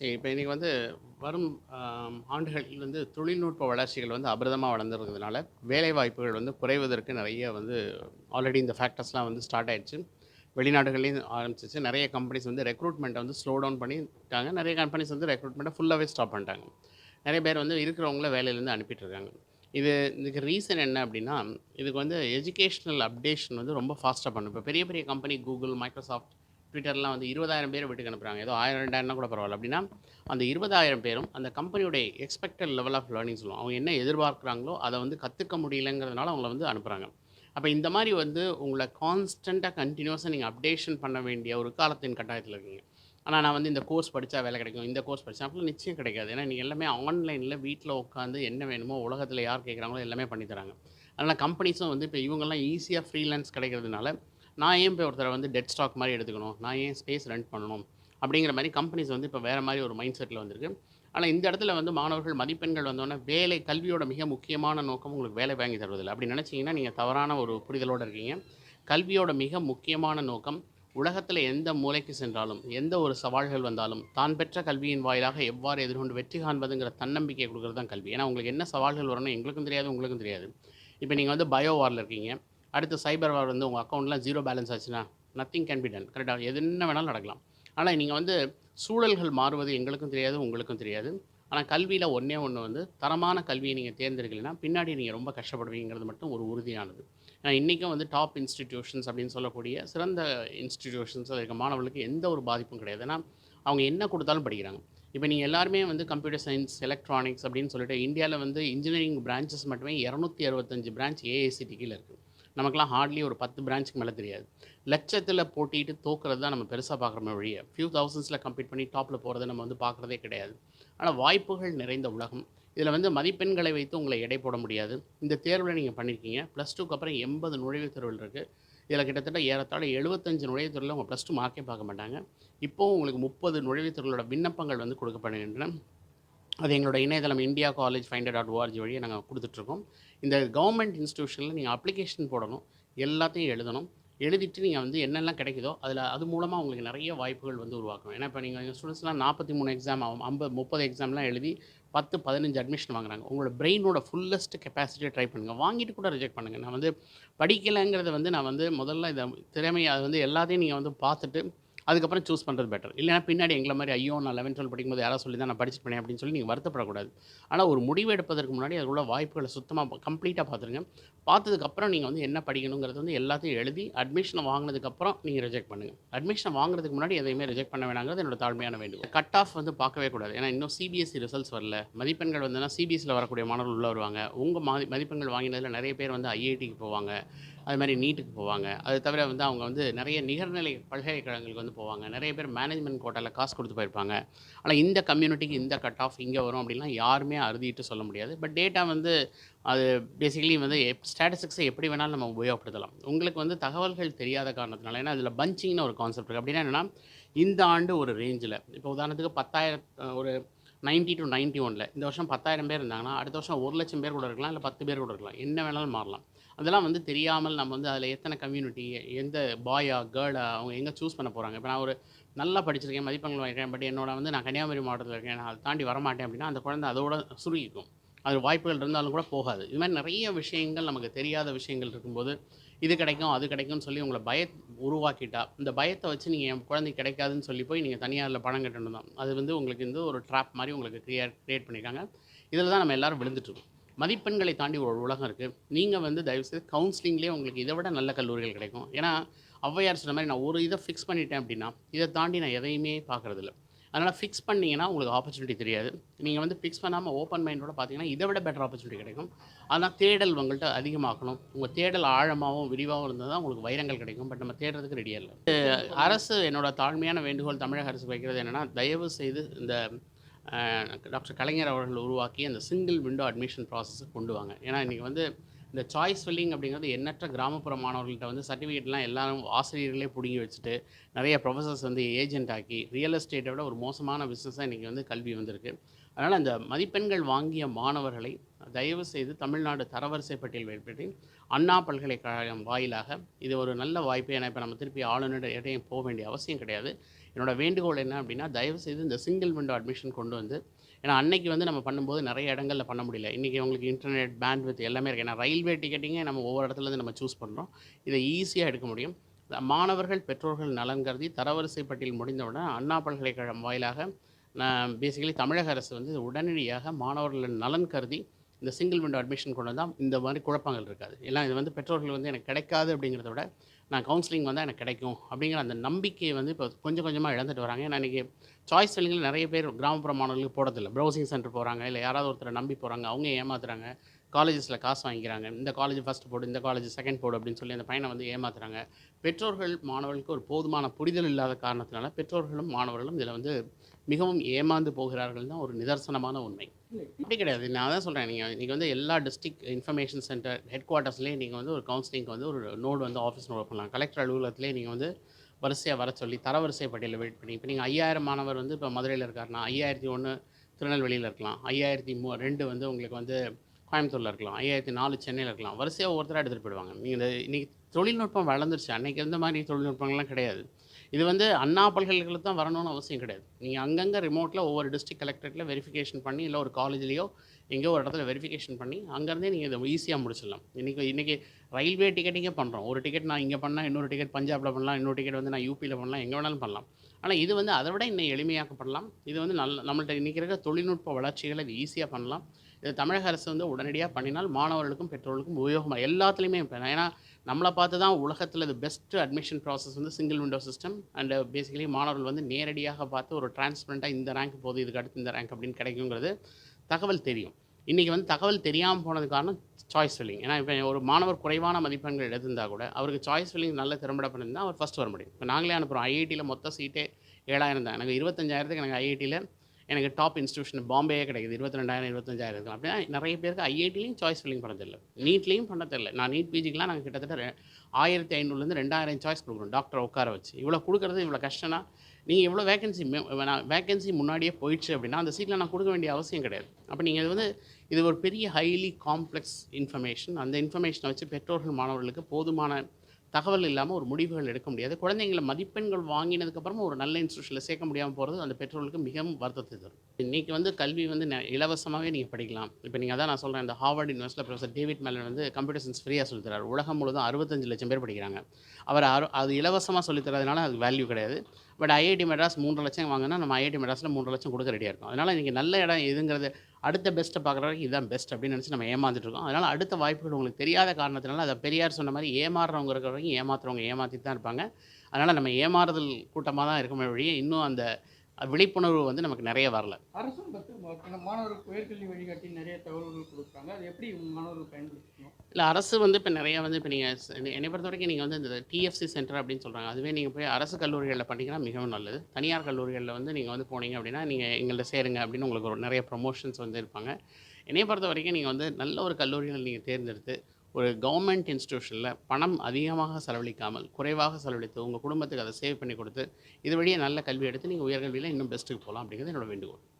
சரி இப்போ இன்றைக்கி வந்து வரும் ஆண்டுகளில் வந்து தொழில்நுட்ப வளர்ச்சிகள் வந்து அபிரதமாக வளர்ந்துருக்கிறதுனால வேலை வாய்ப்புகள் வந்து குறைவதற்கு நிறைய வந்து ஆல்ரெடி இந்த ஃபேக்டர்ஸ்லாம் வந்து ஸ்டார்ட் ஆயிடுச்சு. வெளிநாடுகள்லேயும் ஆரம்பிச்சிச்சு. நிறைய கம்பெனிஸ் வந்து ரெக்ரூட்மெண்ட்டை வந்து ஸ்லோ டவுன் பண்ணிட்டாங்க. நிறைய கம்பெனிஸ் வந்து ரெக்ரூட்மெண்ட்டை ஃபுல்லாகவே ஸ்டாப் பண்ணிட்டாங்க. நிறைய பேர் வந்து இருக்கிறவங்கள வேலையிலேருந்து அனுப்பிட்டு இருக்காங்க இது இதுக்கு ரீசன் என்ன அப்படின்னா இதுக்கு வந்து எஜுகேஷ்னல் அப்டேஷன் வந்து ரொம்ப ஃபாஸ்ட்டாக பண்ணும். இப்போ பெரிய பெரிய கம்பெனி கூகுள் மைக்ரோசாஃப்ட் ட்விட்டர்லாம் வந்து இருபதாயிரம் பேர் வீட்டுக்கு அனுப்புகிறாங்க ஏதோ ஆயிரம் ரெண்டாயிரம்னா கூட பரவாயில்ல. அப்படின்னா அந்த இருபதாயிரம் பேரும் அந்த கம்பெனியோடைய எக்ஸ்பெக்டட் லெவல் ஆஃப் லேர்னிங் சொல்லுவோம் அவங்க என்ன எதிர்பார்க்குறாங்களோ அதை வந்து கற்றுக்க முடியலங்கிறதுனால அவங்கள வந்து அனுப்புகிறாங்க அப்போ இந்த மாதிரி வந்து உங்களை கான்ஸ்டண்ட்டாக கண்டினியூஸாக நீங்கள் அப்டேஷன் பண்ண வேண்டிய ஒரு காலத்தின் கட்டாயத்தில் இருக்கீங்க. ஆனால் நான் வந்து இந்த கோர்ஸ் படித்தா வேலை கிடைக்கும். இந்த கோர்ஸ் படித்தா அப்படிலாம் நிச்சயம் கிடைக்காது. ஏன்னா நீங்கள் எல்லாமே ஆன்லைனில் வீட்டில் உட்காந்து என்ன வேணுமோ உலகத்தில் யார் கேட்குறாங்களோ எல்லாமே பண்ணித்தராங்க அதனால் கம்பெனிஸும் வந்து இப்போ இவங்கெல்லாம் ஈஸியாக ஃப்ரீலான்ஸ் கிடைக்கிறதுனால நான் ஏன் இப்போ ஒருத்தரை வந்து டெட் ஸ்டாக் மாதிரி எடுத்துக்கணும்? நான் ஏன் ஸ்பேஸ் ரெண்ட் பண்ணணும்? அப்படிங்கிற மாதிரி கம்பெனிஸ் வந்து இப்போ வேறு மாதிரி ஒரு மைண்ட் செட்டில் வந்திருக்கு. ஆனால் இந்த இடத்துல வந்து மாணவர்கள் மதிப்பெண்கள் வந்தோடனே வேலை கல்வியோட மிக முக்கியமான நோக்கம் உங்களுக்கு வேலை வாங்கி தருவதில்லை. அப்படி நினச்சிங்கன்னா நீங்கள் தவறான ஒரு புரிதலோடு இருக்கீங்க. கல்வியோட மிக முக்கியமான நோக்கம் உலகத்தில் எந்த மூலைக்கு சென்றாலும் எந்த ஒரு சவால்கள் வந்தாலும் தான் பெற்ற கல்வியின் வாயிலாக எவ்வாறு எதிர்கொண்டு வெற்றி காண்பதுங்கிற தன்னம்பிக்கை கொடுக்குறது தான் கல்வி. ஏன்னா உங்களுக்கு என்ன சவால்கள் வரணும் எங்களுக்கும் தெரியாது உங்களுக்கும் தெரியாது. இப்போ நீங்கள் வந்து பயோ வாரில் இருக்கீங்க. அடுத்து சைபர் வார் வந்து உங்கள் அக்கௌண்ட்லாம் ஜீரோ பேலன்ஸ் ஆச்சுன்னா நத்திங் கேன் பி டன் கரெக்டாக எது என்ன வேணாலும் நடக்கலாம். ஆனால் நீங்கள் வந்து சூழல்கள் மாறுவது எங்களுக்கும் தெரியாது உங்களுக்கும் தெரியாது. ஆனால் கல்வியில் ஒன்றே ஒன்று வந்து தரமான கல்வியை நீங்கள் தேர்ந்தெடுக்கலைன்னா பின்னாடி நீங்கள் ரொம்ப கஷ்டப்படுவீங்கிறது மட்டும் ஒரு உறுதியானது. ஏன்னா இன்றைக்கும் வந்து டாப் இன்ஸ்டிடியூஷன்ஸ் அப்படின்னு சொல்லக்கூடிய சிறந்த இன்ஸ்டிடியூஷன்ஸ் இருக்க மாணவர்களுக்கு எந்த ஒரு பாதிப்பும் கிடையாது. ஏன்னா அவங்க என்ன கொடுத்தாலும் படிக்கிறாங்க. இப்போ நீங்கள் எல்லாருமே வந்து கம்ப்யூட்டர் சயின்ஸ் எலக்ட்ரானிக்ஸ் அப்படின்னு சொல்லிட்டு இந்தியாவில் வந்து இன்ஜினியரிங் பிரான்ச்சஸ் மட்டுமே இரநூத்தி அறுபத்தஞ்சு பிரான்ச் ஏஐசிடி கீழே இருக்குது நமக்குலாம் ஹார்ட்லி ஒரு பத்து பிரான்ச்சுக்கு மேலே தெரியாது. லட்சத்தில் போட்டிட்டு தோக்குறது தான் நம்ம பெருசாக பார்க்குறோமே வழியே. ஃபியூ தௌசண்ட்ஸில் கம்ப்ளீட் பண்ணி டாப்பில் போகிறத நம்ம வந்து பார்க்குறதே கிடையாது. ஆனால் வாய்ப்புகள் நிறைந்த உலகம். இதில் வந்து மதிப்பெண்களை வைத்து உங்களை எடை போட முடியாது. இந்த தேர்வில் நீங்கள் பண்ணியிருக்கீங்க ப்ளஸ் டூக்கு அப்புறம் எண்பது நுழைவுத் தேர்வுகள் இருக்குது இதில் கிட்டத்தட்ட ஏறத்தாழ எழுபத்தஞ்சு நுழைவுத் தேர்வில் உங்கள் ப்ளஸ் டூ மார்க்கே பார்க்க மாட்டாங்க. இப்போவும் உங்களுக்கு முப்பது நுழைவுத் தேர்வுகளோட விண்ணப்பங்கள் வந்து கொடுக்கப்படுகின்றன. அது எங்களோட இணையதளம் India college finder dot ORG வழியை நாங்கள் கொடுத்துட்ருக்கோம் இந்த கவர்மெண்ட் இன்ஸ்டியூஷனில் நீங்கள் அப்ளிகேஷன் போடணும் எல்லாத்தையும் எழுதணும். எழுதிட்டு நீங்கள் வந்து என்னெல்லாம் கிடைக்குதோ அதில் அது மூலமாக உங்களுக்கு நிறைய வாய்ப்புகள் வந்து உருவாக்கும் ஏன்னா இப்போ நீங்கள் ஸ்டூடெண்ட்ஸ்லாம் நாற்பத்தி மூணு எக்ஸாம் ஆகும் ஐம்பது முப்பது எக்ஸாம்லாம் எழுதி பத்து பதினஞ்சு அட்மிஷன் வாங்குறாங்க. உங்களோட பிரெயினோட ஃபுல்லஸ்ட் கெப்பாசிட்டியை ட்ரை பண்ணுங்கள் வாங்கிட்டு கூட ரிஜெக்ட் பண்ணுங்கள் நான் வந்து படிக்கலைங்கிறத வந்து நான் வந்து முதல்ல இதை திறமை அது வந்து எல்லாத்தையும் நீங்கள் வந்து பார்த்துட்டு அதுக்கப்புறம் சூஸ் பண்ணுறது பெட்டர் இல்லைனா பின்னாடி எங்களை மாதிரி ஐயோ நான் லெவன்த் டுவெல் படிக்கும்போது யாராவது சொல்லி தான் நான் படிச்சுட்டு பண்ணேன் அப்படின்னு சொல்லி நீங்கள் வருத்தப்படக்கூடாது. ஆனால் ஒரு முடிவு எடுப்பதற்கு முன்னாடி அதில் உள்ள வாய்ப்புகளை சுத்தமாக கம்ப்ளீட்டாக பார்த்துருங்க. பார்த்ததுக்கப்புறம் நீங்கள் வந்து என்ன படிக்கணுங்கிறது வந்து எல்லாத்தையும் எழுதி அட்மிஷனை வாங்கினதுக்கப்புறம் நீங்கள் ரிஜெக்ட் பண்ணுங்கள் அட்மிஷனை வாங்குறதுக்கு முன்னாடி எதையுமே ரிஜெக்ட் பண்ண வேணாங்கிறது என்னோட தாழ்மையான வேண்டுகோள். கட் ஆஃப் வந்து பார்க்கவே கூடாது. ஏன்னா இன்னும் சிபிஎஸ்சி ரிசல்ட்ஸ் வரல. மதிப்பெண்கள் வந்துன்னா சிபிஎஸ்சியில் வரக்கூடிய மாணவர்கள் உள்ள வருவாங்க. உங்கள் மதி மதிப்பெண்கள் வாங்கினதில் நிறைய பேர் வந்து ஐஐடிக்கு போவாங்க. அது மாதிரி நீட்டுக்கு போவாங்க. அது தவிர வந்து அவங்க வந்து நிறைய நிகர்நிலை பல்கலைக்கழகங்களுக்கு வந்து போவாங்க. நிறைய பேர் மேனேஜ்மெண்ட் கோட்டாவில் காசு கொடுத்து போயிருப்பாங்க. ஆனால் இந்த கம்யூனிட்டிக்கு இந்த கட் ஆஃப் இங்கே வரும் அப்படின்லாம் யாருமே அறுதிட்டு சொல்ல முடியாது. பட் டேட்டா வந்து அது பேசிக்கலி வந்து ஸ்டாட்டிஸ்டிக்ஸை எப்படி வேணாலும் நம்ம உபயோகப்படுத்தலாம். உங்களுக்கு வந்து தகவல்கள் தெரியாத காரணத்தினால ஏன்னா அதில் பஞ்சிங்னு ஒரு கான்செப்ட் இருக்குது அப்படின்னா என்னென்னா இந்த ஆண்டு ஒரு ரேஞ்சில் இப்போ உதாரணத்துக்கு பத்தாயிரம் ஒரு நைன்ட்டி டு நைன்ட்டி ஒனில் இந்த வருஷம் பத்தாயிரம் பேர் இருந்தாங்கன்னா அடுத்த வருஷம் ஒரு லட்சம் பேர் கூட இருக்கலாம் இல்லை பத்து பேர் கூட இருக்கலாம். என்ன வேணாலும் மாறலாம். அதெல்லாம் வந்து தெரியாமல் நம்ம வந்து அதில் எத்தனை கம்யூனிட்டி எந்த பாயா கேர்ளா அவங்க எங்கே சூஸ் பண்ண போகிறாங்க இப்போ நான் ஒரு நல்லா படிச்சிருக்கேன் மதிப்பெண்கள் வாங்கிக்கிறேன் பட் என்னோட வந்து நான் கன்னியாகுமரி மாவட்டத்தில் இருக்கேன் நான் அதை தாண்டி வரமாட்டேன் அப்படின்னா அந்த குழந்தை அதோட சுருகிக்கும் அது வாய்ப்புகள் இருந்தாலும் கூட போகாது. இது மாதிரி நிறைய விஷயங்கள் நமக்கு தெரியாத விஷயங்கள் இருக்கும்போது இது கிடைக்கும் அது கிடைக்கும்னு சொல்லி உங்களை பய உருவாக்கிட்டா இந்த பயத்தை வச்சு நீங்கள் என் குழந்தை கிடைக்காதுன்னு சொல்லி போய் நீங்கள் தனியாரில் பணம் கட்டணும் தான் அது வந்து உங்களுக்கு வந்து ஒரு ட்ராப் மாதிரி உங்களுக்கு கிரியேட் க்ரியேட் பண்ணியிருக்காங்க. இதில் தான் நம்ம எல்லாரும் விழுந்துட்டுருக்கோம் மதிப்பெண்களை தாண்டி ஒரு உலகம் இருக்குது நீங்கள் வந்து தயவுசெய்து கவுன்சிலிங்லேயே உங்களுக்கு இதை விட நல்ல கல்லூரிகள் கிடைக்கும். ஏன்னா ஔவையார் சொன்ன மாதிரி நான் ஒரு இதை ஃபிக்ஸ் பண்ணிட்டேன் அப்படின்னா இதை தாண்டி நான் எதையுமே பார்க்குறதில்ல அதனால் ஃபிக்ஸ் பண்ணிங்கன்னா உங்களுக்கு ஆப்பர்ச்சுனிட்டி தெரியாது. நீங்கள் வந்து ஃபிக்ஸ் பண்ணாமல் ஓப்பன் மைண்டோட பார்த்தீங்கன்னா இதை விட பெட்டர் ஆப்பர்ச்சுனிட்டி கிடைக்கும். ஆனால் தேடல் உங்கள்கிட்ட அதிகமாக்கணும் உங்கள் தேடல் ஆழமாகவும் விரிவாகவும் இருந்தால் தான் உங்களுக்கு வைரங்கள் கிடைக்கும். பட் நம்ம தேடுறதுக்கு ரெடியாக இல்லை. அரசு என்னோட தாழ்மையான வேண்டுகோள் தமிழக அரசு வைக்கிறது என்னென்னா தயவு செய்து இந்த டாக்டர் கலைஞர் அவர்கள் உருவாக்கி அந்த சிங்கிள் விண்டோ அட்மிஷன் ப்ராசஸை கொண்டு வாங்க. ஏன்னா இன்றைக்கி வந்து இந்த சாய்ஸ் ஃபில்லிங் அப்படிங்கிறது எண்ணற்ற கிராமப்புற மாணவர்கள்ட்ட வந்து சர்டிஃபிகேட்லாம் எல்லாரும் ஆசிரியர்களே பிடுங்கி வச்சுட்டு நிறைய ப்ரொஃபசர்ஸ் வந்து ஏஜென்ட் ஆக்கி ரியல் எஸ்டேட்டை விட ஒரு மோசமான பிஸ்னஸாக இன்றைக்கி வந்து கல்வி வந்திருக்கு. அதனால் அந்த மதிப்பெண்கள் வாங்கிய மாணவர்களை தயவு செய்து தமிழ்நாடு தரவரிசை பட்டியல் வெளிப்பட்டு அண்ணா பல்கலைக்கழகம் வாயிலாக இது ஒரு நல்ல வாய்ப்பு. ஏன்னா இப்போ நம்ம திருப்பி ஆளுநர் இடையே போக வேண்டிய அவசியம் கிடையாது. என்னோட வேண்டுகோள் என்ன அப்படின்னா தயவு செய்து இந்த சிங்கிள் விண்டோ அட்மிஷன் கொண்டு வந்து ஏன்னா அன்னைக்கு வந்து நம்ம பண்ணும்போது நிறைய இடங்களில் பண்ண முடியல. இன்றைக்கி உங்களுக்கு இன்டர்நெட் பேண்ட் வித் எல்லாமே இருக்குது ஏன்னா ரயில்வே டிக்கெட்டிங்கே நம்ம ஒவ்வொரு இடத்துலேருந்து நம்ம சூஸ் பண்ணுறோம் இதை ஈஸியாக எடுக்க முடியும். மாணவர்கள் பெற்றோர்கள் நலன் கருதி தரவரிசை பட்டியல் முடிந்தவுடன் அண்ணா பல்கலைக்கழகம் வாயிலாக பேசிக்கலி தமிழக அரசு வந்து உடனடியாக மாணவர்களின் நலன் கருதி இந்த சிங்கிள் விண்டோ அட்மிஷன் கொண்டு வந்தால் இந்த மாதிரி குழப்பங்கள் இருக்காது. எல்லாம் இது வந்து பெற்றோர்கள் வந்து எனக்கு கிடைக்காது அப்படிங்கிறத விட நான் கவுன்சிலிங் வந்தால் எனக்கு கிடைக்கும் அப்படிங்கிற அந்த நம்பிக்கையை வந்து இப்போ கொஞ்சம் கொஞ்சமாக இழந்துட்டு வராங்க. ஏன்னா இன்றைக்கி சாய்ஸ் செல்லிங்கில் நிறைய பேர் கிராமப்புற மாணவர்களுக்கு போகிறதில்ல ப்ரௌசிங் சென்டர் போகிறாங்க இல்லை யாராவது ஒருத்தரை நம்பி போகிறாங்க அவங்க ஏமாத்துறாங்க. காலேஜஸில் காசு வாங்கிக்கிறாங்க. இந்த காலேஜ் ஃபஸ்ட் போடு இந்த காலேஜ் செகண்ட் போடு அப்படின்னு சொல்லி அந்த பையனை வந்து ஏமாத்துறாங்க. பெற்றோர்கள் மாணவர்களுக்கு ஒரு போதுமான புரிதல் இல்லாத காரணத்தினால பெற்றோர்களும் மாணவர்களும் இதில் வந்து மிகவும் ஏமாந்து போகிறார்கள் தான் ஒரு நிதர்சனமான உண்மை. அப்படி கிடையாது. நான் தான் சொல்கிறேன் நீங்கள் நீங்கள் வந்து எல்லா டிஸ்ட்ரிக்ட் இன்ஃபர்மேஷன் சென்டர் ஹெட் குவார்ட்டர்ஸ்லேயே நீங்கள் வந்து ஒரு கவுன்சிலிங்க்கு வந்து ஒரு நோடு வந்து ஆஃபீஸ் நோட் பண்ணலாம். கலெக்டர் அலுவலகத்திலே நீங்கள் வந்து வரிசையாக வர சொல்லி தரவரிசை பட்டியலில் வெயிட் பண்ணி இப்போ நீங்கள் ஐயாயிரம் மாணவர் வந்து இப்போ மதுரையில் இருக்காருன்னா ஐயாயிரத்தி ஒன்று திருநெல்வேலியில் இருக்கலாம். ஐயாயிரத்தி மூ ரெண்டு வந்து உங்களுக்கு வந்து கோயம்புத்தூரில் இருக்கலாம் ஐயாயிரத்தி நாலு சென்னையில் இருக்கலாம் வரிசையாக ஒவ்வொருத்தராக எடுத்துகிட்டு போயிடுவாங்க. நீங்கள் இந்த இன்றைக்கி தொழில்நுட்பம் வளர்ந்துருச்சு. அன்றைக்கி இருந்த மாதிரி தொழில்நுட்பங்கள்லாம் கிடையாது. இது வந்து அண்ணா பல்கலைக்கழகத்தில் தான் வரணும்னு அவசியம் கிடையாது. நீங்கள் அங்கங்கே ரிமோட்டில் ஒவ்வொரு டிஸ்ட்ரிக்ட் கலெக்டரேட்டில் வெரிஃபிகேஷன் பண்ணி இல்லை ஒரு காலேஜ்லேயோ எங்கேயோ ஒரு இடத்துல வெரிஃபிகேஷன் பண்ணி அங்கேருந்தே நீங்கள் இதை ஈஸியாக முடிச்சிடலாம். இன்றைக்கி இன்றைக்கி ரயில்வே டிக்கெட்டிங்கே பண்ணுறோம் ஒரு டிக்கெட் நான் இங்கே பண்ணால் இன்னொரு டிக்கெட் பஞ்சாபில் பண்ணலாம் இன்னொரு டிக்கெட் வந்து நான் யூபியில் பண்ணலாம் எங்கே வேணாலும் பண்ணலாம். ஆனால் இது வந்து அதை விட இன்னும் எளிமையாக்கப்படலாம். இது வந்து நல்ல நம்மள்ட்ட இன்றைக்கி இருக்க தொழில்நுட்ப வளர்ச்சிகளை இது ஈஸியாக பண்ணலாம். இது தமிழக அரசு வந்து உடனடியாக பண்ணினால் மாணவர்களுக்கும் பெற்றோர்களுக்கும் உபயோகமாக எல்லாத்துலேயுமே இப்போ ஏன்னா நம்மளை பார்த்து தான் உலகத்தில் இது பெஸ்ட் அட்மிஷன் ப்ராசஸ் வந்து single window system and basically மாணவர்கள் வந்து நேரடியாக பார்த்து ஒரு டிரான்ஸ்பரண்ட்டாக இந்த ரேங்க் போகுது இதுக்கு அடுத்து இந்த ரேங்க் அப்படின்னு கிடைக்குங்கிறது தகவல் தெரியும். இன்றைக்கி வந்து தகவல் தெரியாமல் போனது காரணம் சாய்ஸ் ஃபில்லிங் ஏன்னா இப்போ ஒரு மாணவர் குறைவான மதிப்பெண்கள் எடுத்திருந்தால் கூட அவருக்கு சாய்ஸ் ஃபில்லிங் நல்ல திறம்பட பண்ணியிருந்தால் அவர் ஃபஸ்ட் வர முடியும். இப்போ நாங்களே அனுப்புகிறோம் ஐஐடியில் மொத்த சீட்டே ஏழாயிரம் தான். எனக்கு இருபத்தஞ்சாயிரத்துக்கு எனக்கு ஐஐடியில் எனக்கு டாப் இன்ஸ்டியூஷன் பாம்பேயே கிடைக்குது. இருபத்தி ரெண்டாயிரம் இருபத்தஞ்சாயிரம் இருக்கலாம். அப்படின்னா நிறைய பேருக்கு ஐஐடிலையும் சாய்ஸ் ஃபில்லிங் பண்ண தெரியல. நீட்லேயும் பண்ண தெரியல. நான் நீட் பிஜிக்கெலாம் நாங்கள் கிட்டத்தட்ட ஆயிரத்தி ஐநூறுலேருந்து ரெண்டாயிரம் சாய்ஸ் கொடுக்குறோம். டாக்டர் உட்கார வச்சு. இவ்வளோ கொடுக்குறது இவ்வளோ கஷ்டம்னா நீங்கள் எவ்வளோ வேகன்சி நான் வேகன்சி முன்னாடியே போயிடுச்சு அப்படின்னா அந்த சீட்டில் நான் கொடுக்க வேண்டிய அவசியம் கிடையாது. அப்போ நீங்கள் இது வந்து இது ஒரு பெரிய ஹைலி காம்ப்ளெக்ஸ் இன்ஃபர்மேஷன் அந்த இன்ஃபர்மேஷனை வச்சு பெற்றோர்கள் மாணவர்களுக்கு போதுமான தகவல் இல்லாமல் ஒரு முடிவுகள் எடுக்க முடியாது. குழந்தைங்களை மதிப்பெண்கள் வாங்கினதுக்கப்புறமா ஒரு நல்ல இன்ஸ்டியூஷனில் சேர்க்க முடியாமல் போகிறது அந்த பெற்றோர்களுக்கு மிகவும் வருத்தத்தை தரும். இன்றைக்கி வந்து கல்வி வந்து ந- இலவசமாகவே நீங்கள் படிக்கலாம். இப்போ நீங்கள் அதான் நான் சொல்கிறேன் இந்த ஹார்வர்ட் யூனிவர்சிட்டியில் ப்ரொஃபஸர் டேவிட் மேலன் வந்து கம்ப்யூட்டர் சயின்ஸ் ஃப்ரீயாக சொல்லித்தரார் உலகம் முழுவதும் அறுபத்தஞ்சு லட்சம் பேர் படிக்கிறாங்க. அவர் அது இலவசமாக சொல்லித்தரதுனால அதுக்கு வேல்யூ கிடையாது. பட் ஐஐடி மெட்ராஸ் மூன்று லட்சம் வாங்கினா நம்ம ஐஐடி மெட்ராஸில் மூன்று லட்சம் கொடுக்க ரெடியாக இருக்கும். அதனால் இன்றைக்கி நல்ல இடம் எதுங்கிறது? அடுத்த பெஸ்ட்டை பார்க்குற வரைக்கும் இதுதான் பெஸ்ட் அப்படின்னு நினச்சி நம்ம ஏமாந்துட்டு இருக்கோம். அதனால் அடுத்த வாய்ப்புகள் உங்களுக்கு தெரியாத காரணத்தினால அதை பெரியார் சொன்ன மாதிரி ஏமாறுறவங்க இருக்கிற வரைக்கும் ஏமாத்துறவங்க ஏமாற்றிட்டு தான் இருப்பாங்க. அதனால் நம்ம ஏமாறுதல் கூட்டமாக தான் இருக்குமே வழியே இன்னும் அந்த விழிப்புணர்வு வந்து நமக்கு நிறைய வரல. அரசும் பத்து மா- மாணவர்களுக்கு உயர்கல்வி வழிகாட்டி நிறைய தகவல்கள் கொடுக்குறாங்க. அது எப்படி மாணவர்கள் பயன்படுத்திக்கணும்? இல்லை அரசு வந்து இப்போ நிறைய வந்து இப்போ நீங்கள் என்னை பொறுத்த வரைக்கும் நீங்கள் வந்து இந்த டிஎஃப்சி சென்டர் அப்படின்னு சொல்கிறாங்க அதுவே நீங்கள் போய் அரசு கல்லூரிகளில் பண்ணிங்கன்னா மிகவும் நல்லது. தனியார் கல்லூரிகளில் வந்து நீங்கள் வந்து போனீங்க அப்படின்னா நீங்கள் எங்கள்ட்ட சேருங்க அப்படின்னு உங்களுக்கு ஒரு நிறைய ப்ரொமோஷன்ஸ் வந்து இருப்பாங்க. என்னை பொறுத்த வரைக்கும் நீங்கள் வந்து நல்ல ஒரு கல்லூரிகள் நீங்கள் தேர்ந்தெடுத்து ஒரு கவர்மெண்ட் இன்ஸ்டியூஷனில் பணம் அதிகமாக செலவழிக்காமல் குறைவாக செலவழித்து உங்கள் குடும்பத்துக்கு அதை சேவ் பண்ணி கொடுத்து இது வழியே நல்ல கல்வி எடுத்து நீங்கள் உயர்கல்வியில் இன்னும் பெஸ்ட்டுக்கு போகலாம் அப்படிங்கிறது என்னோட வேண்டுகோள்.